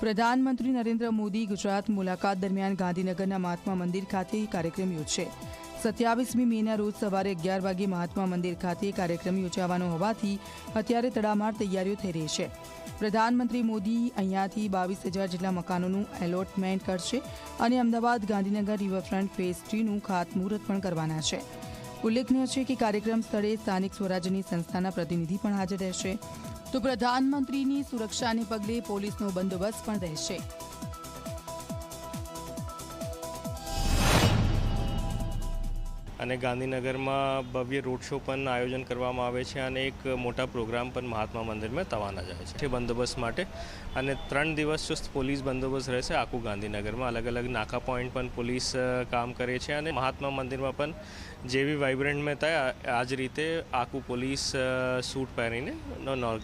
પ્રધાનમંત્રી નરેન્દ્ર મોદી ગુજરાત મુલાકાત દરમિયાન ગાંધીનગરના મહાત્મા મંદિર ખાતે કાર્યક્રમ યોજશે. સત્યાવીસમી મેના રોજ સવારે અગિયાર વાગે મહાત્મા મંદિર ખાતે કાર્યક્રમ યોજાવાનો હોવાથી અત્યારે તડામાર તૈયારીઓ થઈ રહી છે. પ્રધાનમંત્રી મોદી અહીંયાથી બાવીસ હજાર જેટલા મકાનોનું એલોટમેન્ટ કરશે અને અમદાવાદ ગાંધીનગર રિવરફ્રન્ટ ફેઝ થ્રીનું ખાતમુહૂર્ત પણ કરવાના છે. ઉલ્લેખનીય છે કે કાર્યક્રમ સ્થળે સ્થાનિક સ્વરાજ્યની સંસ્થાના પ્રતિનિધિ પણ હાજર રહેશે. તો પ્રધાનમંત્રીની સુરક્ષાને પગલે પોલીસનો બંદોબસ્ત પણ રહેશે. અને ગાંધીનગરમાં ભવ્ય રોડ શો પણ આયોજન કરવામાં આવે છે અને એક મોટા પ્રોગ્રામ પણ મહાત્મા મંદિરમાં થવાના જાય છે. બંદોબસ્ત માટે અને ત્રણ દિવસ ચુસ્ત પોલીસ બંદોબસ્ત રહેશે આખું ગાંધીનગરમાં. અલગ અલગ નાકા પોઈન્ટ પણ પોલીસ કામ કરે છે અને મહાત્મા મંદિરમાં પણ જેવી વાઇબ્રન્ટ મેં થાય આ જ રીતે આખું પોલીસ સૂટ પહેરીને નો-